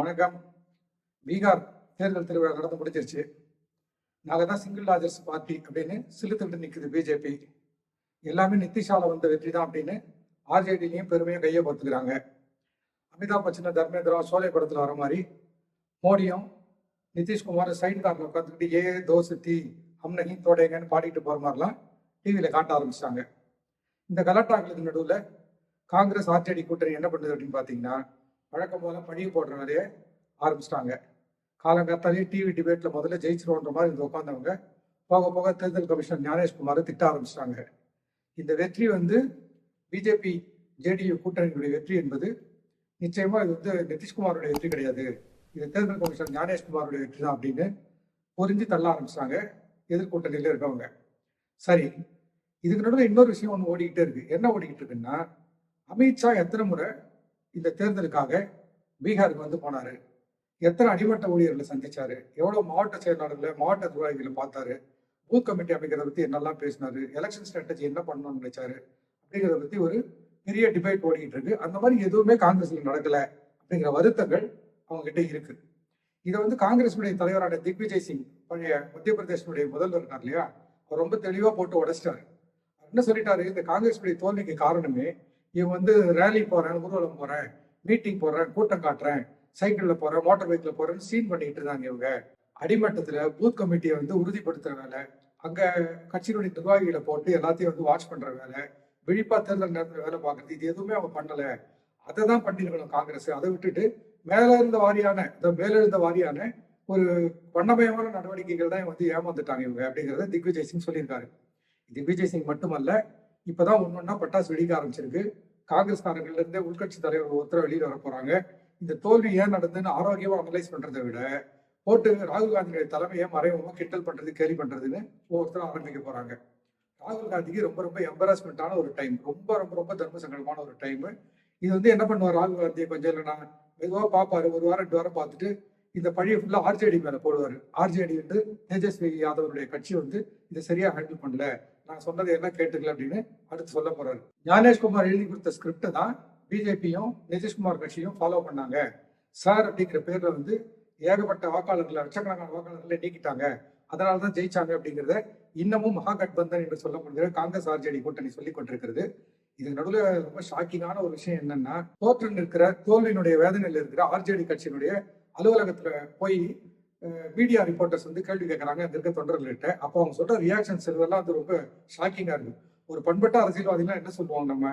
வணக்கம். பீகார் தேர்தல் திருவிழா நடந்து முடிஞ்சிருச்சு. நாங்கள் தான் சிங்கிள் லார்ஜஸ்ட் பார்ட்டி அப்படின்னு சிலுத்துக்கிட்டு நிற்குது பிஜேபி எல்லாமே நிதிஷால வந்த வெற்றி தான் அப்படின்னு ஆர்ஜேடிலையும் பெருமையாக கையை பார்த்துக்கிறாங்க. அமிதாப் பச்சன் தர்மேந்திரா சோலை படத்தில் வர மாதிரி மோடியும் நிதிஷ்குமார் சைடு காரில் உட்காந்துக்கிட்டு ஏ தோசை தீ ஹம் தோடைங்கன்னு பாடிட்டு போகிற மாதிரிலாம் டிவியில் காட்ட ஆரம்பிச்சிட்டாங்க. இந்த கலாட்டாக்களுக்கு நடுவில் காங்கிரஸ் ஆர்ஜேடி கூட்டணி என்ன பண்ணுது அப்படின்னு பார்த்தீங்கன்னா வழக்கம் போல பழி போடுற வேலையை ஆரம்பிச்சிட்டாங்க. காலங்காத்தாலே டிவி டிபேட்டில் முதல்ல ஜெயிச்சிருவோன்ற மாதிரி இருந்து உட்காந்தவங்க போக போக தேர்தல் கமிஷனர் ஞானேஷ்குமார் திட்ட ஆரம்பிச்சிட்டாங்க. இந்த வெற்றி வந்து பிஜேபி ஜேடியு கூட்டணியினுடைய வெற்றி என்பது நிச்சயமாக இது வந்து நிதிஷ்குமாருடைய வெற்றி கிடையாது. இது தேர்தல் கமிஷனர் ஞானேஷ்குமாருடைய வெற்றி தான் அப்படின்னு புரிஞ்சு தள்ள ஆரம்பிச்சிட்டாங்க எதிர்கூட்டணியில் இருக்கவங்க. சரி இதுக்கு நடுவில் இன்னொரு விஷயம் ஒன்று ஓடிக்கிட்டே இருக்கு. என்ன ஓடிக்கிட்டு இருக்குன்னா அமித்ஷா எத்தனை முறை இந்த தேர்தலுக்காக பீகாருக்கு வந்து போனாரு. எத்தனை அடிமட்ட ஊழியர்களை சந்திச்சாரு? எவ்வளவு மாவட்ட செயலாளர்களை மாவட்ட நிர்வாகிகளை பார்த்தாரு? பூத் கமிட்டி அமைக்கிறத பத்தி என்னெல்லாம் பேசினாரு? எலெக்ஷன் ஸ்ட்ராட்டஜி என்ன பண்ணணும்னு நினைச்சாரு? அப்படிங்கிறத பத்தி ஒரு பெரிய டிபேட் ஓடிக்கிட்டு இருக்கு. அந்த மாதிரி எதுவுமே காங்கிரஸ்ல நடக்கல அப்படிங்கிற வருத்தங்கள் அவங்க கிட்ட இருக்கு. இதை வந்து காங்கிரஸுடைய தலைவரான திக்விஜய் சிங் பழைய மத்திய பிரதேசனுடைய முதல்வர் இருக்கார் இல்லையா? அவர் ரொம்ப தெளிவா போட்டு உடைச்சிட்டாரு. என்ன சொல்லிட்டாரு? இந்த காங்கிரஸுடைய தோல்விக்கு காரணமே இவன் வந்து ரேலி போறேன் ஊர்வலம் போறேன் மீட்டிங் போடுறேன் கூட்டம் காட்டுறேன் சைக்கிளில் போறேன் மோட்டார் பைக்ல போறேன்னு சீன் பண்ணிட்டு இருந்தாங்க இவங்க. அடிமட்டத்தில் பூத் கமிட்டியை வந்து உறுதிப்படுத்துற வேலை அங்கே கட்சியினுடைய நிர்வாகிகளை போட்டு எல்லாத்தையும் வந்து வாட்ச் பண்ற வேலை விழிப்பா தேர்தல் நேரத்தில் வேலை பார்க்கறது இது எதுவுமே அவங்க பண்ணல. அதை தான் பண்ணிருக்கணும் காங்கிரஸ். அதை விட்டுட்டு மேல இருந்த வாரியான இந்த மேலெழுந்த வாரியான ஒரு வண்ணமயமான நடவடிக்கைகள் தான் வந்து ஏமாந்துட்டாங்க இவங்க அப்படிங்கிறத திக்விஜய் சிங் சொல்லியிருக்காரு. திக்விஜய் சிங் மட்டுமல்ல இப்பதான் ஒன்னொன்னா பட்டாசு வெடிக்க ஆரம்பிச்சிருக்கு. காங்கிரஸ்காரங்கள்ல இருந்தே உள்கட்சி தலைவர் ஒருத்தர வெளியில வர போறாங்க. இந்த தோல்வி ஏன் நடந்ததுன்னு ஆரோக்கியமா அனலைஸ் பண்றதை விட போட்டு ராகுல் காந்தியுடைய தலைமையை மறைமுகமா கிண்டல் பண்றது கேலி பண்றதுன்னு ஒவ்வொருத்தரும் ஆரம்பிக்க போறாங்க. ராகுல் காந்திக்கு ரொம்ப ரொம்ப எம்பராஸ்மெண்டான ஒரு டைம் ரொம்ப ரொம்ப ரொம்ப தர்ம சங்கடமான ஒரு டைம் இது வந்து என்ன பண்ணுவார் ராகுல் காந்தியை கொஞ்சம் இல்லைன்னா மெதுவாக பார்ப்பாரு ஒரு வாரம் ரெண்டு வாரம் பார்த்துட்டு இந்த பழியை ஃபுல்லாக ஆர்ஜேடி மேலே போடுவார். ஆர்ஜேடி வந்து தேஜஸ்வி யாதவருடைய கட்சி வந்து இதை சரியா ஹேண்டில் பண்ணல. நான் சொன்னதை என்ன கேட்டுக்கல அப்படின்னு அடுத்து சொல்ல போறாரு. ஞானேஷ்குமார் எழுதி கொடுத்த ஸ்கிரிப்டை தான் பிஜேபியும் நிதிஷ்குமார் கட்சியும் ஃபாலோ பண்ணாங்க. சார் அப்படிங்கிற பேர்ல வந்து ஏகப்பட்ட வாக்காளர்களை லட்சக்கணக்கான வாக்காளர்களை நீக்கிட்டாங்க. அதனால தான் ஜெயிச்சாங்க அப்படிங்கிறத இன்னமும் மகாகட்பந்தன் என்று சொல்லப்படுகிற காங்கிரஸ் ஆர்ஜேடி கூட்டணி சொல்லிக் கொண்டிருக்கிறது. இது நடுவில் ரொம்ப ஷாக்கிங்கான ஒரு விஷயம் என்னன்னா தோற்று நிற்கிற தோல்வியினுடைய வேதனையில் இருக்கிற ஆர்ஜேடி கட்சியினுடைய அலுவலகத்துல போய் மீடியா ரிப்போர்ட்டர்ஸ் வந்து கேள்வி கேட்குறாங்க அங்கே இருக்க தொண்டர்கள்ட்ட அப்போ அவங்க சொல்கிற ரியாக்ஷன்ஸ் இதெல்லாம் அது ரொம்ப ஷாக்கிங்காக இருக்கும் ஒரு பண்பட்ட அரசியல்வாதிகள் என்ன சொல்லுவாங்க நம்ம?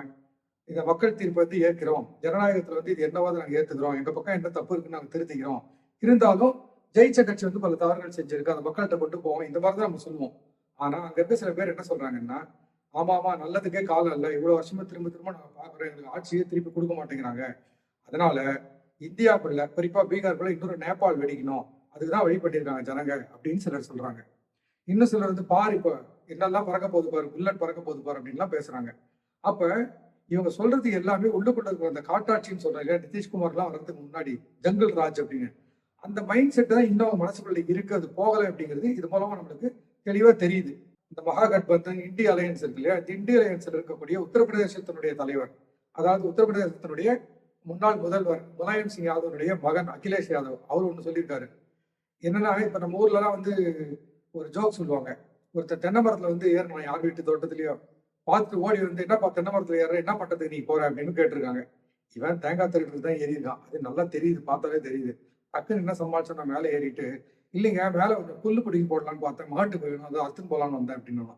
இந்த மக்கள் தீர்ப்பை வந்து ஏற்கிறோம். ஜனநாயகத்தில் வந்து இது என்னவாது நாங்கள் ஏற்றுக்கிறோம் எங்கள் பக்கம் என்ன தப்பு இருக்குன்னு நாங்கள் திருத்திக்கிறோம். இருந்தாலும் ஜெயிச்ச கட்சி வந்து பல தவறுகள் செஞ்சிருக்கு. அந்த மக்கள்கிட்ட கொண்டு போவோம். இந்த மாதிரி தான் நம்ம சொல்லுவோம். ஆனால் அங்கே இருக்க சில பேர் என்ன சொல்கிறாங்கன்னா ஆமா ஆமா நல்லதுக்கே காலம் இல்லை. இவ்வளோ வருஷமா திரும்ப திரும்ப நாங்கள் பார்க்குறோம். எங்களுக்கு ஆட்சியே திருப்பி கொடுக்க மாட்டேங்கிறாங்க. அதனால இந்தியாக்குள்ள குறிப்பாக பீகாருக்குள்ள இன்னொரு நேபாள் வெடிக்கணும். அதுக்குதான் தான் வழிபட்டிருக்காங்க ஜனங்க அப்படின்னு சிலர் சொல்றாங்க. இன்னும் சிலர் வந்து பாரு இப்ப என்னெல்லாம் பறக்க போகுது பாரு புல்லட் பறக்க போகுது பாரு அப்படின்லாம் பேசுறாங்க. அப்ப இவங்க சொல்றது எல்லாமே உள்ளுக்குள்ள இருக்கிற அந்த காட்டாட்சின்னு சொல்றாங்க நிதிஷ்குமார்லாம் வர்றதுக்கு முன்னாடி ஜங்கல் ராஜ் அப்படின்னு. அந்த மைண்ட் செட் தான் இன்னும் அவங்க மனசுக்குள்ள இருக்கு அது போகலை அப்படிங்கிறது இது மூலமா நம்மளுக்கு தெளிவா தெரியுது. இந்த மகாகட்பந்தன் இண்டி அலையன்ஸ் இருக்கு இல்லையா? இந்த இந்திய அலையன்ஸ்ல இருக்கக்கூடிய உத்தரப்பிரதேசத்தினுடைய தலைவர் அதாவது உத்தரப்பிரதேசத்தினுடைய முன்னாள் முதல்வர் முலாயம் சிங் யாதவனுடைய மகன் அகிலேஷ் யாதவ் அவர் ஒன்று சொல்லியிருக்காரு. என்னன்னா இப்ப நம்ம ஊர்ல எல்லாம் வந்து ஒரு ஜோக் சொல்லுவாங்க. ஒருத்தர் தென்னை மரத்துல வந்து ஏறணும் யார் வீட்டு தோட்டத்திலயோ. பார்த்துட்டு ஓடி வந்து என்னப்பா தென்னை மரத்துல ஏற என்ன பண்றதுக்கு நீ? போற அப்படின்னு கேட்டிருக்காங்க. இவன் தேங்காய் திருட்டு தான் ஏறியிருக்கான். அது நல்லா தெரியுது பார்த்தாலே தெரியுது. டக்குன்னு என்ன சமாளிச்சா நான் மேலே ஏறிட்டு இல்லைங்க மேலே கொஞ்சம் புல்லு பிடிக்கி போடலான்னு பார்த்தேன். மாட்டு போயிடணும் அதை அத்துன்னு போகலான்னு வந்தேன் அப்படின்னா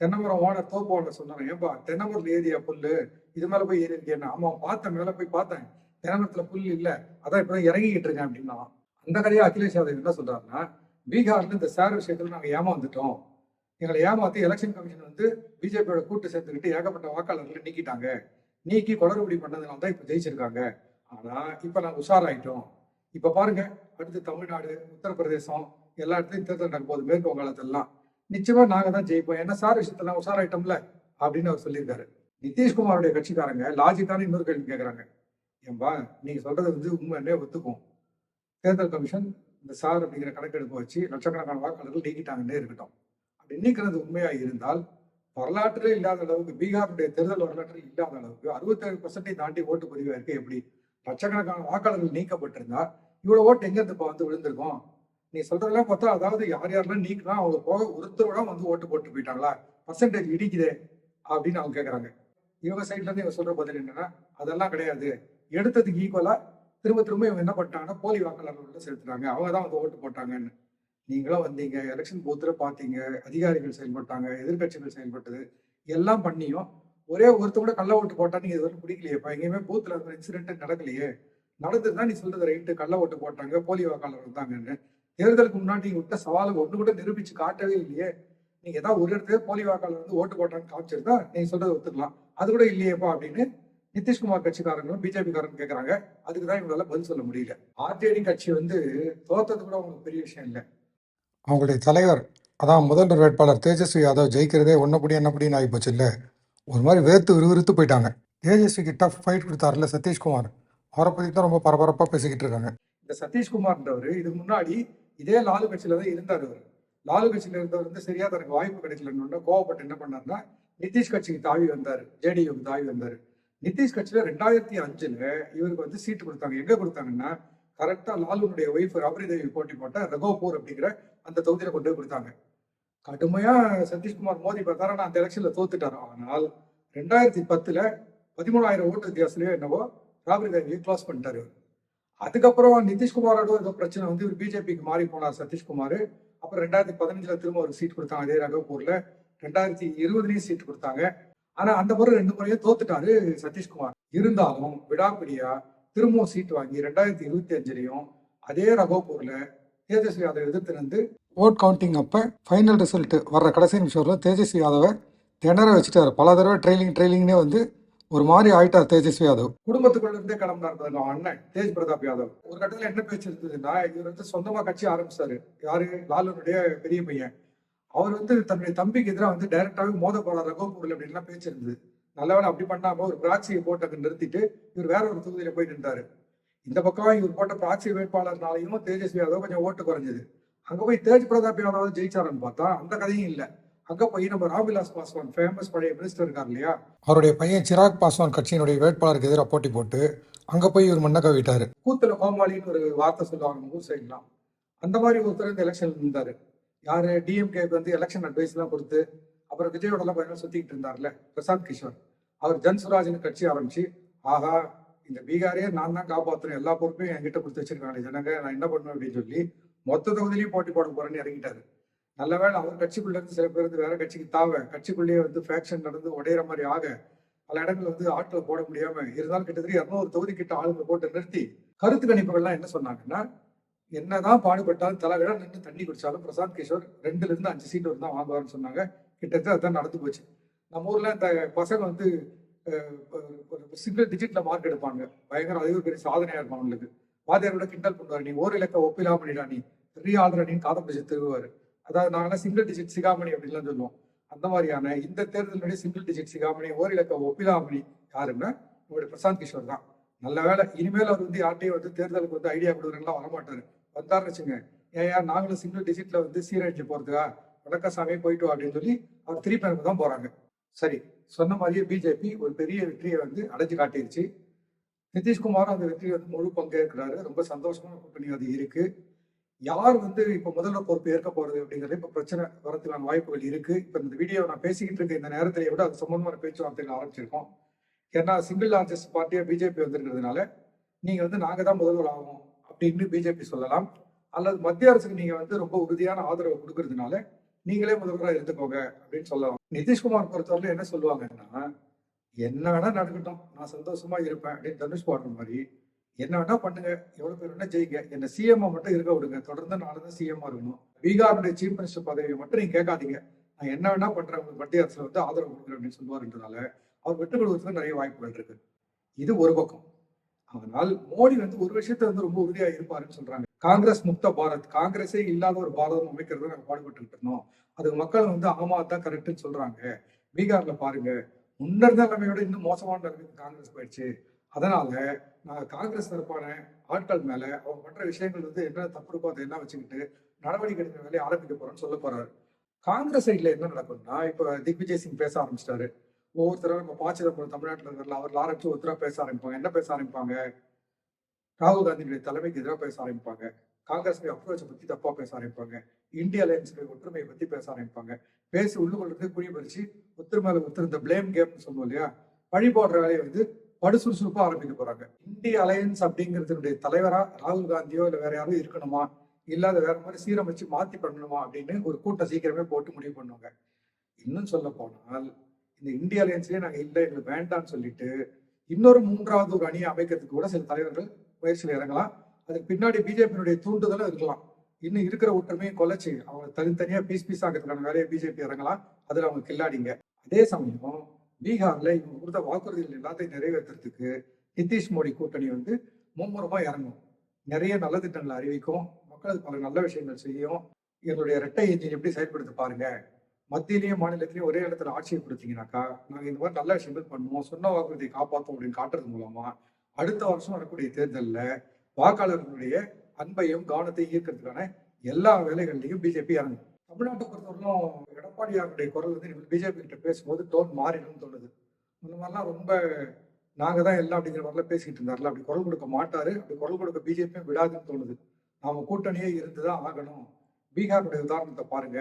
தென்னை மரம் ஓனர் தோப்பு ஓனர் சொன்னாங்க ஏன்பா தென்னை மரத்துல ஏறியா புல்லு? இது மேலே போய் ஏறி இருக்கேன் ஆமா பார்த்தேன் மேலே போய் பார்த்தேன். தென்னை மரத்துல புல் இல்லை. அதான் இப்போ இறங்கிக்கிட்டு இருக்கேன் அப்படின்னா அந்த கதையா அகிலேஷ் யாதவ் என்ன சொல்றாருன்னா பீகார்ல இந்த சார் விஷயத்துல நாங்க ஏமாந்துட்டோம். எங்களை ஏமாத்தி எலெக்ஷன் கமிஷன் வந்து பிஜேபியோட கூட்டு சேர்த்துக்கிட்டு ஏகப்பட்ட வாக்காளர்களை நீக்கிட்டாங்க. நீக்கி குளறுபடி பண்ணதுனால தான் இப்ப ஜெயிச்சிருக்காங்க. ஆனா இப்ப நாங்க உஷாராயிட்டோம். இப்ப பாருங்க அடுத்து தமிழ்நாடு உத்தரப்பிரதேசம் எல்லா இடத்துலையும் தேர்தல் நடக்கும் போது மேற்கு வங்காளத்திலாம் நிச்சயமா நாங்க தான் ஜெயிப்போம். ஏன்னா சார் விஷயத்தெல்லாம் உஷாராயிட்டோம்ல அப்படின்னு அவர் சொல்லியிருக்காரு. நிதிஷ்குமாருடைய கட்சிக்காரங்க லாஜிக்கான இன்னொரு கேள்வி கேட்கறாங்க ஏன்பா நீங்க சொல்றது வந்து உண்மைன்னே ஒத்துக்கும். தேர்தல் கமிஷன் இந்த சார் அப்படிங்கிற கணக்கெடுப்பு வச்சு லட்சக்கணக்கான வாக்காளர்கள் நீக்கிட்டாங்கன்னே இருக்கட்டும். அப்படி நீக்கிறது உண்மையாக இருந்தால் வரலாற்றிலே இல்லாத அளவுக்கு பீகாருடைய தேர்தல் வரலாற்று இல்லாத அளவுக்கு அறுபத்தேழு பர்சன்டை தாண்டி ஓட்டு பதிவா இருக்கு எப்படி லட்சக்கணக்கான வாக்காளர்கள் நீக்கப்பட்டிருந்தா இவ்வளோ ஓட்டு எங்கேருந்து இப்போ வந்து விழுந்திருக்கும்? நீ சொல்றதெல்லாம் பார்த்தா அதாவது யார் யாரெல்லாம் நீக்கலாம் அவங்க போக ஒருத்தரோட வந்து ஓட்டு போட்டு போயிட்டாங்களா? பர்சன்டேஜ் இடிக்குதே அப்படின்னு அவங்க கேட்குறாங்க இவங்க சைட்லேருந்து இவங்க சொல்கிற பதில் என்னன்னா அதெல்லாம் கிடையாது. எடுத்ததுக்கு ஈக்குவலாக திரும்ப திரும்ப இவங்க என்ன பண்ணிட்டாங்கன்னா போலி வாக்காளர்கள் செலுத்துறாங்க. அவங்க தான் வந்து ஓட்டு போட்டாங்கன்னு. நீங்களும் வந்தீங்க எலெக்ஷன் பூத்துல பார்த்தீங்க அதிகாரிகள் செயல்பட்டாங்க எதிர்க்கட்சிகள் செயல்பட்டது எல்லாம் பண்ணியும் ஒரே ஒருத்த கூட கள்ள ஓட்டு போட்டா நீங்க இதுவரை வரைக்கும் பிடிக்கலையேப்பா எங்கேயுமே பூத்துல அந்த இன்சிடென்ட் நடக்கலையே. நடந்ததுதான் நீ சொல்றது ரைட்டு கள்ள ஓட்டு போட்டாங்க போலி வாக்காளர் தாங்கன்னு. தேர்தலுக்கு முன்னாடி நீங்க விட்ட சவாலை ஒண்ணு கூட நிரூபிச்சு காட்டவே இல்லையே. நீங்க ஏதாவது ஒரு இடத்துல போலி வாக்காளர் வந்து ஓட்டு போட்டான்னு காமிச்சிருந்தா நீங்க சொல்றதை ஒத்துக்கலாம். அது கூட இல்லையேப்பா அப்படின்னு நிதிஷ்குமார் கட்சிக்காரங்களும் பிஜேபி காரங்க கேக்குறாங்க. அதுக்கு தான் இவங்களால பதில் சொல்ல முடியல. ஆர்ஜேடி கட்சி வந்து தோத்தது கூட அவங்களுக்கு பெரிய விஷயம் இல்லை. அவங்களுடைய தலைவர் அதான் முதல்வர் வேட்பாளர் தேஜஸ்வி யாதவ் ஜெயிக்கிறதே ஒன்னப்படி என்னப்படின்னு ஆகிப்போச்சு இல்லை. ஒரு மாதிரி வேர்த்து விறுவிறுத்து போயிட்டாங்க. தேஜஸ்விக்கு டஃப் ஃபைட் கொடுத்தாருல சதீஷ்குமார். அவரை பற்றி தான் ரொம்ப பரபரப்பாக பேசிக்கிட்டு இருக்காங்க. இந்த சதீஷ்குமார்ன்றவர் இதுக்கு முன்னாடி இதே லாலு கட்சியில தான் இருந்தார் அவர். லாலு கட்சியில இருந்தவர் வந்து சரியா தனக்கு வாய்ப்பு கிடைக்கலன்னு கோவப்பட்டு என்ன பண்ணாருன்னா நிதிஷ் கட்சிக்கு தாவி வந்தார். ஜேடியுக்கு தாவி வந்தார். நிதிஷ் கட்சியில ரெண்டாயிரத்தி அஞ்சுல இவருக்கு வந்து சீட்டு கொடுத்தாங்க. எங்க கொடுத்தாங்கன்னா கரெக்டா லாலுனுடைய ஒய்ஃப் ரபரி தேவி போட்டி போட்ட ரகோபூர் அப்படிங்கிற அந்த தொகுதியில கொண்டு போய் கொடுத்தாங்க. கடுமையா சதீஷ்குமார் மோடி பார்த்தாரு ஆனா அந்த எலெக்ஷன்ல தோத்துட்டாரு. ஆனால் ரெண்டாயிரத்தி பத்துல பதிமூணாயிரம் ஓட்டு வித்தியாசத்துலயோ என்னவோ ராபரி தேவியை க்ளோஸ் பண்ணிட்டாரு அதுக்கப்புறம் நிதிஷ்குமாரோட ஏதோ பிரச்சனை வந்து இவர் பிஜேபிக்கு மாறி போனார் சதீஷ்குமார். அப்புறம் ரெண்டாயிரத்தி பதினஞ்சுல திரும்ப ஒரு சீட் கொடுத்தாங்க. அதே ரகப்பூர்ல ரெண்டாயிரத்தி இருபதுலயும் சீட் கொடுத்தாங்க. ஆனா அந்த முறை ரெண்டு முறையும் தோத்துட்டாரு சதீஷ்குமார். இருந்தாலும் விடாப்பிடியா திரும்பவும் சீட் வாங்கி ரெண்டாயிரத்தி இருபத்தி அஞ்சுலயும் அதே ரகோபூர்ல தேஜஸ்வி யாதவ் எதிர்த்து நின்று ஓட் கவுண்டிங் அப்ப ஃபைனல் ரிசல்ட் வர்ற கடைசி நிமிஷம்ல தேஜஸ்வி யாதவை திணற வச்சுட்டாரு. பல தடவை ட்ரெயிலிங் ட்ரெயிலிங்னே வந்து ஒரு மாதிரி ஆயிட்டார் தேஜஸ்வி யாதவ். குடும்பத்துக்குள்ள இருந்தே கிளம்பினார் பாருங்க அண்ணன் தேஜ் பிரதாப் யாதவ். ஒரு கட்டத்துல என்ன பேச்சு இருந்ததுன்னா இவர் வந்து சொந்தமா கட்சி ஆரம்பிச்சாரு. யாரு? லாலுனுடைய பெரிய பையன். அவர் வந்து தன்னுடைய தம்பிக்கு எதிராக வந்து டைரக்டாவே மோத போறார் ரகோபூர்ல அப்படின்லாம் பேச்சு இருந்தது நல்லவேளை அப்படி பண்ணாம ஒரு பிராட்சியை போட்டு அங்க நிறுத்திட்டு இவர் வேற ஒரு தொகுதியில போய் நின்றாரு. இந்த பக்கம் இவர் போட்ட பிராட்சி வேட்பாளர்னாலையும் தேஜஸ்வி யாதவ் கொஞ்சம் ஓட்டு குறைஞ்சது. அங்க போய் தேஜ் பிரதாப் யாதவ் ஜெயிச்சாருன்னு பார்த்தா அந்த கதையும் இல்ல. அங்க போய் நம்ம ராம்விலாஸ் பாஸ்வான் ஃபேமஸ் பழைய மினிஸ்டர் இருக்கார் இல்லையா? அவருடைய பையன் சிராக் பாஸ்வான் கட்சியினுடைய வேட்பாளருக்கு எதிராக போட்டி போட்டு அங்க போய் இவர் மண்ண கவிட்டாரு. கூத்துல கோமாளின்னு ஒரு வார்த்தை சொல்லுவாங்க ஊர் சைட்லாம் அந்த மாதிரி ஒருத்தர் இந்த எலெக்ஷன் இருந்தாரு. யாரு டிஎம்கேக்கு வந்து எலெக்ஷன் அட்வைஸ் எல்லாம் கொடுத்து அப்புறம் விஜயோட எல்லாம் பயணம் சுத்திக்கிட்டு இருந்தார்ல பிரசாந்த் கிஷோர். அவர் ஜன்சுராஜ்னு கட்சி ஆரம்பிச்சு ஆஹா இந்த பீகாரே நான் தான் காப்பாத்துறேன் எல்லா பொறுப்பையும் என்கிட்ட கொடுத்து வச்சிருக்காங்க ஜனங்க நான் என்ன பண்ணுவேன் அப்படின்னு சொல்லி மொத்த தொகுதியிலையும் போட்டி போட போறேன்னு இறங்கிட்டாரு. நல்ல வேளை அவர் கட்சிக்குள்ள இருந்து சில பேர் வந்து வேற கட்சிக்கு தாவ கட்சிக்குள்ளேயே வந்து ஃபேக்ஷன் நடந்து உடையிற மாதிரி ஆக பல இடங்கள் வந்து ஆட்டில் போட முடியாம இருந்தாலும் கிட்டத்தட்ட இரநூறு தொகுதி கிட்ட ஆளுங்க போட்டு நிறுத்தி கருத்து கணிப்புகள்லாம் என்ன சொன்னாங்கன்னா என்னதான் பாடுபட்டாலும் தலைவிட நின்று தண்ணி குடிச்சாலும் பிரசாந்த் கிஷோர் ரெண்டுல இருந்து அஞ்சு சீட் வந்து தான் வாங்குவார்னு சொன்னாங்க. கிட்டத்தட்ட அதான் நடந்து போச்சு. நம்ம ஊர்ல இந்த பசங்க வந்து ஒரு சிங்கிள் டிஜிட்ல மார்க் எடுப்பாங்க. பயங்கர அது பெரிய சாதனையா இருக்கும் அவங்களுக்கு. வாத்தியாரோட கிண்டல் பண்ணுவார் நீ ஒரு இலக்க ஒப்பிலாமணிடா நீ. பெரிய ஆள்ற நீ காதை பிடிச்சி திருவாரு அதாவது நாங்களாம் சிங்கிள் டிஜிட் சிகாமணி அப்படின்லாம் சொல்லுவோம். அந்த மாதிரியான இந்த தேர்தலுடைய சிங்கிள் டிஜிட் சிகாமணி ஓர் இலக்க ஒப்பிலாமணி யாருன்னா உங்களுடைய பிரசாந்த் கிஷோர் தான். நல்ல வேலை இனிமேல் அவர் வந்து யார்ட்டையும் வந்து தேர்தலுக்கு வந்து ஐடியா கொடுக்குறதுலாம் வரமாட்டாரு. வந்தாருன்னு வச்சுங்க ஏன் நாங்களும் சிங்கிள் டிஜிட்ல வந்து சீரழிஞ்சு போறதுக்கா? வணக்க சாமி போயிட்டு அப்படின்னு சொல்லி அவர் திருப்பி அனுப்ப தான் போறாங்க. சரி சொன்ன மாதிரியே பிஜேபி ஒரு பெரிய வெற்றியை வந்து அடைஞ்சு காட்டிருச்சு. நிதிஷ்குமாரும் அந்த வெற்றியை வந்து முழு பங்கேற்கிறாரு ரொம்ப சந்தோஷமான கூட்டணி அது இருக்கு. யார் வந்து இப்ப முதல்ல பொறுப்பு ஏற்க போறது அப்படிங்கிறது இப்ப பிரச்சனை வரதுக்கான வாய்ப்புகள் இருக்கு. இப்ப இந்த வீடியோ நான் பேசிக்கிட்டு இருக்க இந்த நேரத்திலேயே விட அது சம்பந்தமான பேச்சுவார்த்தைகள் ஆரம்பிச்சிருக்கோம். ஏன்னா சிங்கிள் லார்ஜஸ்ட் பார்ட்டியா பிஜேபி வந்திருக்கிறதுனால நீங்க வந்து நாங்க தான் முதல்வர் ஆகும் அப்படின்னு பிஜேபி சொல்லலாம். அல்லது மத்திய அரசுக்கு நீங்க வந்து ரொம்ப உறுதியான ஆதரவு கொடுக்கறதுனால நீங்களே முதல்வராக இருந்துக்கோங்க அப்படின்னு சொல்லலாம். நிதிஷ்குமார் பொறுத்தவரையில என்ன சொல்லுவாங்கன்னா என்ன வேணா நடக்கட்டும். நான் சந்தோஷமா இருப்பேன். அப்படின்னு தனுஷ் பாடுற மாதிரி என்ன வேணா பண்ணுங்க. எவ்வளவு பேர் வேணா ஜெயிங்க. என்ன சிஎம் மட்டும் இருக்க விடுங்க. தொடர்ந்து நானும் தான் சிஎம் இருக்கணும். பீகாருடைய சீஃப் மினிஸ்டர் பதவியை மட்டும் நீங்க கேட்காதீங்க. நான் என்ன வேணா பண்றேன். உங்களுக்கு மத்திய அரசுல வந்து ஆதரவு கொடுக்குறேன். அப்படின்னு சொல்லுவாருன்றதால அவர் விட்டுக் கொடுக்கறதுக்கு நிறைய வாய்ப்புகள் இருக்கு. இது ஒரு பக்கம். அதனால் மோடி வந்து ஒரு விஷயத்த வந்து ரொம்ப உறுதியா இருப்பாருன்னு சொல்றாங்க. காங்கிரஸ் முக்த பாரத் காங்கிரஸே இல்லாத ஒரு பாரதம் அமைக்கிறது நாங்க பாடுபட்டு இருந்தோம். அதுக்கு மக்கள் வந்து ஆமா தான் கரெக்ட்னு சொல்றாங்க. பீகார்ல பாருங்க முன்னிருந்த நிலைமையோட இன்னும் மோசமான நிலைமைக்கு காங்கிரஸ் போயிடுச்சு. அதனால நான் காங்கிரஸ் தரப்பான ஆட்கள் மேல அவங்க பண்ற விஷயங்கள் வந்து என்ன தப்பு இருக்கோ அதை என்ன வச்சுக்கிட்டு நடவடிக்கை எடுக்கிற வேலையை ஆரம்பிக்க போறோம்னு சொல்ல போறாரு. காங்கிரஸ் சைட்ல என்ன நடக்கும்னா இப்ப திக்விஜய் சிங் பேச ஆரம்பிச்சிட்டாரு. ஒவ்வொருத்தரும் நம்ம பா தமிழ்நாட்டில் இருக்கிற அவர் ஆரம்பிச்சு ஒருத்தராக பேச ஆரம்பிப்பாங்க. என்ன பேச ஆரம்பிப்பாங்க? ராகுல் காந்தியுடைய தலைமைக்கு எதிராக பேச ஆரம்பிப்பாங்க. காங்கிரஸுடைய அப்ரோச்சை பற்றி தப்பாக பேச ஆரம்பிப்பாங்க. இந்திய அலையன்ஸுடைய ஒற்றுமையை பற்றி பேச ஆரம்பிப்பாங்க. பேசி உள்ளுக்குள்ள குழி பறிச்சு ஒருத்தர் மேலே ஒருத்தர் இந்த பிளேம் கேம்னு சொல்லுவோம் இல்லையா? வழி போடுற வேலையை வந்து படுசுறுசுறுப்பாக ஆரம்பிக்க போறாங்க. இந்திய அலையன்ஸ் அப்படிங்கிறதுனுடைய தலைவராக ராகுல் காந்தியோ இல்லை வேற யாரும் இருக்கணுமா? இல்லாத வேற மாதிரி சீரமைச்சு மாற்றி பண்ணணுமா? அப்படின்னு ஒரு கூட்டம் சீக்கிரமே போட்டு முடிவு பண்ணுவாங்க. இன்னும் சொல்ல போனால் இந்த இந்திய அலையன்ஸ்லயே நாங்க இல்லை எங்களுக்கு வேண்டாம்னு சொல்லிட்டு இன்னொரு மூன்றாவது ஒரு அணியை அமைக்கிறதுக்கு கூட சில தலைவர்கள் முயற்சியில் இறங்கலாம். அதுக்கு பின்னாடி பிஜேபியினுடைய தூண்டுதலும் இருக்கலாம். இன்னும் இருக்கிற ஒற்றுமையை கொலைச்சு அவங்க தனித்தனியா பீஸ் பீஸ் ஆகிறதுக்கான வேலையை பிஜேபி இறங்கலாம். அதுல அவங்க கில்லாடிங்க. அதே சமயம் பீகார்ல இவங்க கொடுத்த வாக்குறுதிகள் எல்லாத்தையும் நிறைவேற்றுறதுக்கு நிதிஷ் மோடி கூட்டணி வந்து மும்முரமா இறங்கும். நிறைய நல்ல திட்டங்களை அறிவிக்கும். மக்களுக்கு பல நல்ல விஷயங்கள் செய்யும். எங்களுடைய இரட்டை இன்ஜின் எப்படி செயல்படுத்த பாருங்க. மத்தியிலையும் மாநிலத்திலையும் ஒரே இடத்துல ஆட்சியை கொடுத்தீங்கன்னாக்கா நாங்கள் இந்த மாதிரி நல்ல விஷயங்கள் பண்ணுவோம். சொன்ன வாக்குறுதியை காப்பாற்றோம் அப்படின்னு காட்டுறது மூலமா அடுத்த வருஷம் வரக்கூடிய தேர்தலில் வாக்காளர்களுடைய அன்பையும் கவனத்தையும் ஈர்க்கிறதுக்கான எல்லா வேலைகள்லையும் பிஜேபி இறங்கும் தமிழ்நாட்டை பொறுத்தவரைக்கும் எடப்பாடியாருடைய குரல் வந்து பிஜேபி கிட்ட பேசும்போது டோன் மாறிடும் தோணுது. இந்த மாதிரிலாம் ரொம்ப நாங்க தான் எல்லாம் அப்படிங்கிற மாதிரிலாம் பேசிக்கிட்டு இருந்தார்ல அப்படி குரல் கொடுக்க மாட்டாரு. அப்படி குரல் கொடுக்க பிஜேபியும் விடாதுன்னு தோணுது. நாம கூட்டணியே இருந்துதான் ஆகணும். பீகாருடைய உதாரணத்தை பாருங்க.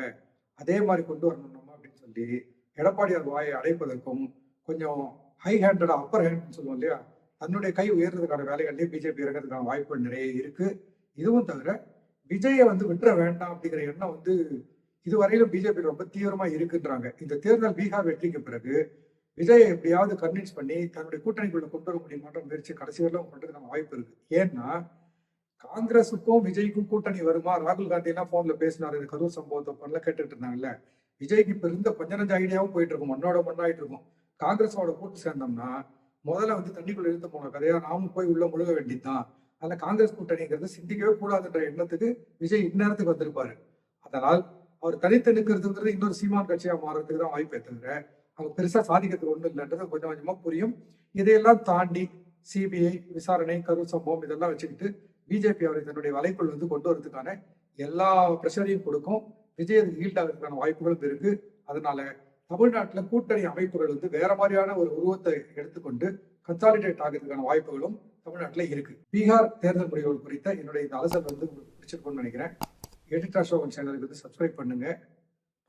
அதே மாதிரி கொண்டு வரணும் நம்ம அப்படின்னு சொல்லி எடப்பாடியார் வாயை அடைப்பதற்கும் கொஞ்சம் ஹை ஹேண்டட் அப்பர் ஹேண்ட்னு சொல்லுவோம் இல்லையா? தன்னுடைய கை உயர்றதுக்கான வேலைகள்லயே பிஜேபி இறங்கிறதுக்கான வாய்ப்புகள் நிறைய இருக்கு. இதுவும் தவிர விஜயை வந்து விட்டுற வேண்டாம் அப்படிங்கிற எண்ணம் வந்து இதுவரையிலும் பிஜேபி ரொம்ப தீவிரமா இருக்குன்றாங்க. இந்த தேர்தல் பீகார் வெற்றிக்கு பிறகு விஜயை எப்படியாவது கன்வின்ஸ் பண்ணி தன்னுடைய கூட்டணிக்குள்ள கொண்டு வர முடியுமான்ற முயற்சி கடைசி வரலாம் கொண்டதுக்கான வாய்ப்பு இருக்கு. ஏன்னா காங்கிரஸுக்கும் விஜய்க்கும் கூட்டணி வருமா? ராகுல் காந்தி எல்லாம் போன்ல பேசினாரு? இந்த கரூர் சம்பவத்தை பண்ணல கேட்டுட்டு இருந்தாங்கல்ல. விஜய்க்கு இப்ப இருந்த கொஞ்ச நஞ்ச ஐடியாவும் போயிட்டு இருக்கும். மண்ணோட மண்ணாயிட்டு இருக்கும். காங்கிரஸோட கூட்டு சேர்ந்தோம்னா முதல்ல வந்து தண்ணிக்குள்ள இழுத்து போன கதையா நாமும் போய் உள்ள முழுக வேண்டியதுதான். அதனால காங்கிரஸ் கூட்டணிங்கிறது சிந்திக்கவே கூடாதுன்ற எண்ணத்துக்கு விஜய் இந்நேரத்துக்கு வந்திருப்பாரு. அதனால் அவர் தனித்து நிற்கிறதுங்கிறது இன்னொரு சீமான் கட்சியா மாறதுக்கு தான் வாய்ப்பே தவிர அவங்க பெருசா சாதிக்கிறதுக்கு ஒன்றும் இல்லைன்றது கொஞ்சம் கொஞ்சமா புரியும். இதையெல்லாம் தாண்டி சிபிஐ விசாரணை கரு சம்பவம் இதெல்லாம் வச்சுக்கிட்டு பிஜேபி அவரை தன்னுடைய வலைக்குள் வந்து கொண்டு வரதுக்கான எல்லா ப்ரெஷரையும் கொடுக்கும். விஜய் அதுக்கு ஈல்ட் ஆகிறதுக்கான வாய்ப்புகளும் இருக்கு. அதனால தமிழ்நாட்டில் கூட்டணி அமைப்புகள் வந்து வேற மாதிரியான ஒரு உருவத்தை எடுத்துக்கொண்டு கன்சாலிடேட் ஆகிறதுக்கான வாய்ப்புகளும் தமிழ்நாட்டில் இருக்கு. பீகார் தேர்தல் முடிவுகள் குறித்த என்னுடைய இந்த அலசல் வந்து உங்களுக்கு பிடிச்சிருக்கும்னு நினைக்கிறேன். எடிட்டா சோகன் சேனலுக்கு வந்து சப்ஸ்கிரைப் பண்ணுங்க.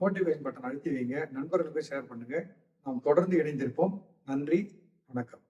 நோட்டிஃபிகேஷன் பட்டன் அழுத்தி வைங்க. நண்பர்களுக்கு ஷேர் பண்ணுங்க. நாம் தொடர்ந்து இணைந்திருப்போம். நன்றி. வணக்கம்.